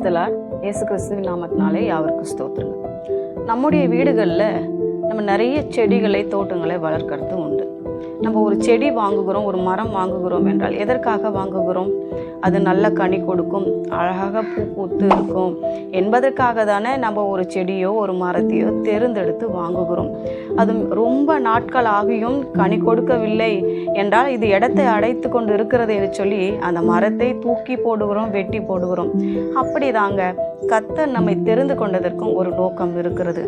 பிரைஸ்தலார் இயேசு கிறிஸ்துவின் நாமத்தினாலே யாவருக்கு ஸ்தோத்திரம். நம்முடைய வீடுகளில் நம்ம நிறைய செடிகளை தோட்டங்களை வளர்க்கறது உண்டு. நம்ம ஒரு செடி வாங்குகிறோம் ஒரு மரம் வாங்குகிறோம் என்றால் எதற்காக வாங்குகிறோம்? அது நல்ல கனி கொடுக்கும் அழகாக பூ பூத்து இருக்கும் என்பதற்காக தானே நம்ம ஒரு செடியோ ஒரு மரத்தையோ தேர்ந்தெடுத்து வாங்குகிறோம். அது ரொம்ப நாட்கள் ஆகியும் கனி கொடுக்கவில்லை என்றால் இது இடத்தை அடைத்து கொண்டு இருக்கிறது என்று சொல்லி அந்த மரத்தை தூக்கி போடுகிறோம் வெட்டி போடுகிறோம். அப்படிதாங்க. கத்தர் நம்மை தெரிந்து கொண்டதற்கும் ஒரு நோக்கம் இருக்கிறது.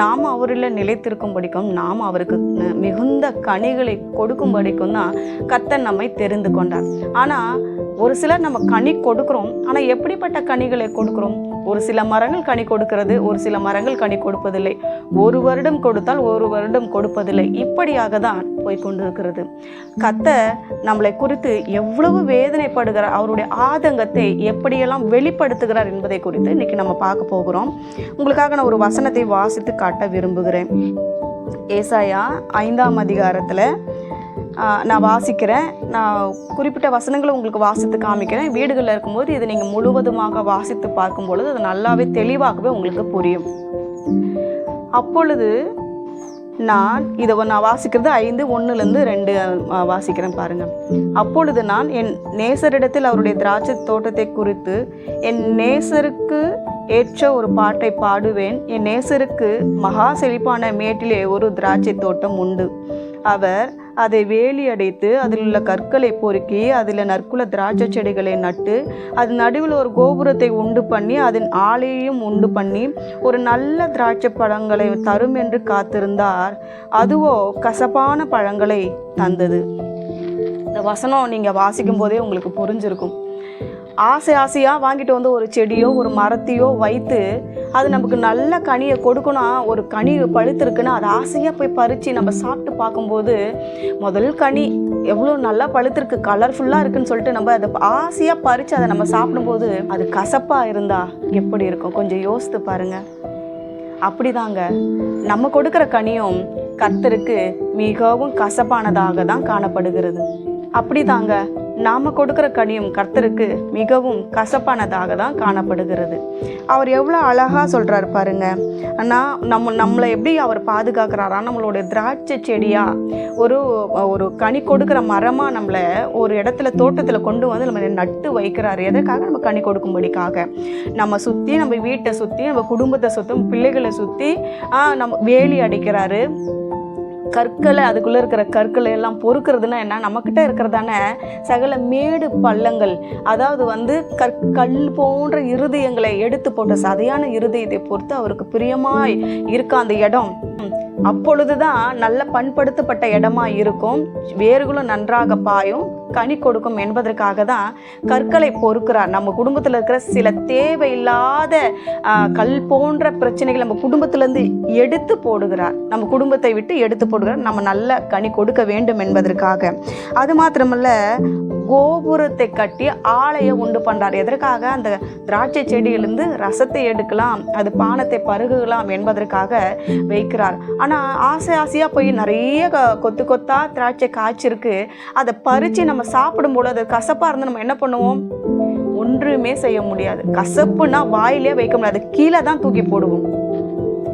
நாம் அவரில் நிலைத்திருக்கும்படிக்கும் நாம் அவருக்கு மிகுந்த கனிகளை கொடுக்கும்படிக்கும் தான் கத்தன் நம்மை தெரிந்து கொண்டார். ஆனால் ஒரு சிலர் நம்ம கனி கொடுக்குறோம். ஆனால் எப்படிப்பட்ட கனிகளை கொடுக்குறோம்? ஒரு சில மரங்கள் கனி கொடுக்கிறது ஒரு சில மரங்கள் கனி கொடுப்பதில்லை. ஒரு வருடம் கொடுத்தால் ஒரு வருடம் கொடுப்பதில்லை. இப்படியாக தான் போய்கொண்டிருக்கிறது கத்த நம்மளை குறித்து எவ்வளவு வேதனைப்படுகிறார் அவருடைய ஆதங்கத்தை எப்படியெல்லாம் வெளிப்படுத்துகிறார் என்பதை குறித்து இன்னைக்கு நம்ம பார்க்க போகிறோம். உங்களுக்காக நான் ஒரு வசனத்தை வாசித்து காட்ட விரும்புகிறேன். ஏசாயா ஐந்தாம் அதிகாரத்தில் நான் வாசிக்கிறேன். நான் குறிப்பிட்ட வசனங்களை உங்களுக்கு வாசித்து காமிக்கிறேன். வீடுகளில் இருக்கும்போது இதை நீங்கள் முழுவதுமாக வாசித்து பார்க்கும் பொழுது அது நல்லாவே தெளிவாகவே உங்களுக்கு புரியும். அப்பொழுது நான் இதை நான் வாசிக்கிறது ஐந்து ஒன்றுலேருந்து ரெண்டு வாசிக்கிறேன் பாருங்கள் அப்பொழுது நான் என் நேசரிடத்தில் அவருடைய திராட்சை தோட்டத்தை குறித்து என் நேசருக்கு ஏற்ற ஒரு பாட்டை பாடுவேன். என் நேசருக்கு மகா செழிப்பான மேட்டிலே ஒரு திராட்சை தோட்டம் உண்டு. அவர் அதை வேலி அடைத்து அதில் உள்ள கற்களை பொறுக்கி அதில் நற்குல திராட்சை செடிகளை நட்டு அது நடுவில் ஒரு கோபுரத்தை உண்டு பண்ணி அதன் ஆலையையும் உண்டு பண்ணி ஒரு நல்ல திராட்சை பழங்களை தரும் என்று காத்திருந்தார். அதுவோ கசப்பான பழங்களை தந்தது. இந்த வசனம் நீங்கள் வாசிக்கும் போதே உங்களுக்கு புரிஞ்சிருக்கும். ஆசை ஆசையாக வாங்கிட்டு வந்து ஒரு செடியோ ஒரு மரத்தையோ வைத்து அது நமக்கு நல்ல கனியை கொடுக்கணும். ஒரு கனி பழுத்திருக்குன்னா அது ஆசையாக போய் பறித்து நம்ம சாப்பிட்டு பார்க்கும்போது முதல் கனி எவ்வளோ நல்லா பழுத்திருக்கு கலர்ஃபுல்லாக இருக்குன்னு சொல்லிட்டு நம்ம அதை ஆசையாக பறித்து அதை நம்ம சாப்பிடும்போது அது கசப்பாக இருந்தால் எப்படி இருக்கும்? கொஞ்சம் யோசித்து பாருங்கள் அப்படிதாங்க. நம்ம கொடுக்குற கனியும் கத்தருக்கு மிகவும் கசப்பானதாக தான் காணப்படுகிறது. அப்படிதாங்க. நாம் கொடுக்குற கனியும் கர்த்தருக்கு மிகவும் கசப்பானதாக தான் காணப்படுகிறது. அவர் எவ்வளோ அழகாக சொல்கிறார் பாருங்க. ஆனால் நம்ம நம்மளை எப்படி அவர் பாதுகாக்கிறாரா? நம்மளுடைய திராட்சை செடியாக ஒரு ஒரு கனி கொடுக்குற மரமாக நம்மளை ஒரு இடத்துல தோட்டத்தில் கொண்டு வந்து நம்ம நட்டு வைக்கிறார். எதற்காக நம்ம கனி கொடுக்கும்படிக்காக? நம்ம சுற்றி நம்ம வீட்டை சுற்றி நம்ம குடும்பத்தை சுற்றி பிள்ளைகளை சுற்றி நம்ம வேலி அடிக்கிறாரு. கற்களை அதுக்குள்ளே இருக்கிற கற்களை எல்லாம் பொறுக்கிறதுனா என்ன? நம்மக்கிட்ட இருக்கிறதான சகல மேடு பள்ளங்கள். அதாவது வந்து கற்கல் போன்ற இருதயங்களை எடுத்து போட்ட சதையான இருதயத்தை பொறுத்து அவருக்கு பிரியமாய் இருக்க அந்த இடம். அப்பொழுதுதான் நல்ல பண்படுத்தப்பட்ட இடமா இருக்கும். வேர்களும் நன்றாக பாயும். கனி கொடுக்கும் என்பதற்காக தான் கற்களை பொறுக்கிறார். நம்ம குடும்பத்தில் இருக்கிற சில தேவையில்லாத கல் போன்ற பிரச்சனைகள் நம்ம குடும்பத்திலேருந்து எடுத்து போடுகிறார். நம்ம குடும்பத்தை விட்டு எடுத்து போடுகிறார். நம்ம நல்ல கனி கொடுக்க வேண்டும் என்பதற்காக. அது மாத்திரமல்ல கோபுரத்தை கட்டி ஆலையை உண்டு பண்ணுறார் எதற்காக? அந்த திராட்சை செடியிலிருந்து ரசத்தை எடுக்கலாம் அது பானத்தை பருகலாம் என்பதற்காக வைக்கிறார். ஆனால் ஆசை ஆசையாக போய் நிறைய க- கொத்து கொத்தாக திராட்சை காய்ச்சிருக்கு. அதை பறித்து நம்ம சாப்பிடும்போது அது கசப்பாக இருந்து நம்ம என்ன பண்ணுவோம்? ஒன்றுமே செய்ய முடியாது. கசப்புனா வாயிலே வைக்க முடியாது. கீழே தான் தூக்கி போடுவோம்.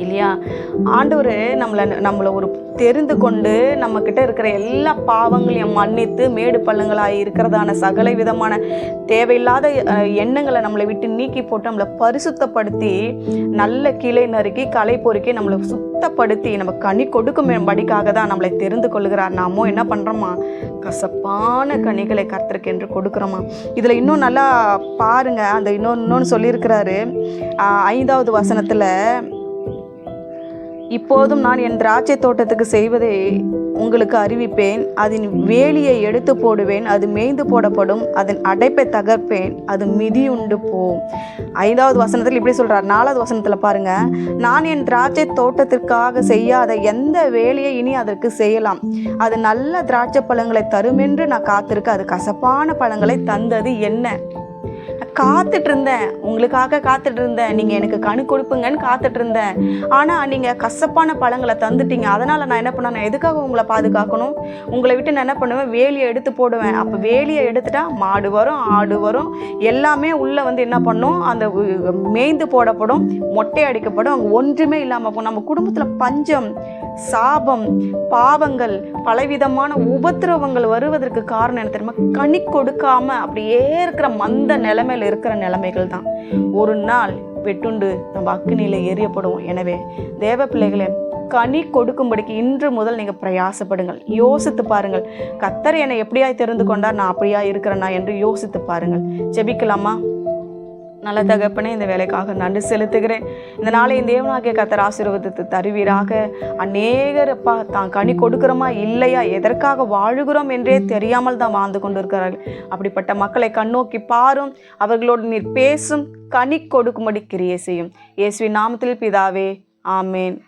இல்லையா? ஆண்டவர் நம்மளை நம்மளை ஒரு தெரிந்து கொண்டு நம்மக்கிட்ட இருக்கிற எல்லா பாவங்களையும் மன்னித்து மேடு பள்ளங்களாக இருக்கிறதான சகல விதமான தேவையில்லாத எண்ணங்களை நம்மளை விட்டு நீக்கி போட்டு நம்மளை பரிசுத்தப்படுத்தி நல்ல கிளை நறுக்கி களை பொறுக்கி நம்மளை சுத்தப்படுத்தி நம்ம கனி கொடுக்கும் படிக்காக தான் நம்மளை தெரிந்து கொள்கிறார் நாமோ என்ன பண்ணுறோமா கசப்பான கனிகளை கர்த்தருக்கு என்று கொடுக்குறோமா? இதில் இன்னும் நல்லா பாருங்கள் அந்த இன்னொன்று இன்னொன்று சொல்லியிருக்கிறாரு. ஐந்தாவது வசனத்தில் இப்போதும் நான் என் திராட்சை தோட்டத்துக்கு செய்வதை உங்களுக்கு அறிவிப்பேன். அதன் வேலியை எடுத்து போடுவேன். அது மேய்ந்து போடப்படும். அதன் அடைப்பை தகர்ப்பேன். அது மிதியுண்டு போம். ஐந்தாவது வசனத்தில் இப்படி சொல்கிறார் நாலாவது வசனத்தில் பாருங்கள் நான் என் திராட்சை தோட்டத்திற்காக செய்யாத எந்த வேலையை இனி அதற்கு செய்யலாம். அது நல்ல திராட்சை பழங்களை தருமென்று நான் காத்திருக்க அது கசப்பான பழங்களை தந்தது என்ன? காத்துட்டு இருந்தேன் உங்களுக்காக காத்துட்டு இருந்தேன் நீங்கள் எனக்கு கணு கொடுப்புங்கன்னு காத்துட்டு இருந்தேன் ஆனால் நீங்கள் கசப்பான பழங்களை தந்துட்டீங்க. அதனால் நான் என்ன பண்ணேன்? நான் எதுக்காக உங்களை பாதுகாக்கணும்? உங்களை விட்டு நான் என்ன பண்ணுவேன்? வேலியை எடுத்து போடுவேன். அப்போ வேலியை எடுத்துட்டா மாடு வரும் ஆடு வரும். எல்லாமே உள்ளே வந்து என்ன பண்ணும்? அந்த மேய்ந்து போடப்படும் மொட்டை அடிக்கப்படும். அங்கே ஒன்றுமே இல்லாமல் போகும். நம்ம குடும்பத்தில் பஞ்சம் சாபம் பாவங்கள் பலவிதமான உபத்திரவங்கள் வருவதற்கு காரணம் என்ன தெரியுமா? கனி கொடுக்காம அப்படியே இருக்கிற மந்த நிலைமையில இருக்கிற நிலைமைகள் தான். ஒரு நாள் வெட்டுண்டு நம்ம அக்னியில் எரியப்படுவோம் எனவே தேவ பிள்ளைகளே கனி கொடுக்கும்படிக்கு இன்று முதல் நீங்கள் பிரயாசப்படுங்கள். யோசித்து பாருங்கள். கத்தர் என்னை எப்படியாய் தெரிந்து கொண்டார்? நான் அப்படியா இருக்கிறேன்னா என்று யோசித்து பாருங்கள். ஜெபிக்கலாமா? நல்ல தகப்பனே இந்த வேலைக்காக நன்றி செலுத்துகிறேன். இந்த நாளை தேவனாகிய கத்தர் ஆசீர்வாதத்தை தருவீராக. அநேகர் அப்பா தான் கனி கொடுக்குறோமா இல்லையா? எதற்காக வாழுகிறோம் என்றே தெரியாமல் தான் வாழ்ந்து கொண்டிருக்கிறார்கள். அப்படிப்பட்ட மக்களை கண்ணோக்கி பாரும். அவர்களோடு நீர் பேசும். கனி கொடுக்கும்படி கிரியே செய்யும். இயேசுவின் நாமத்தில் பிதாவே ஆமேன்.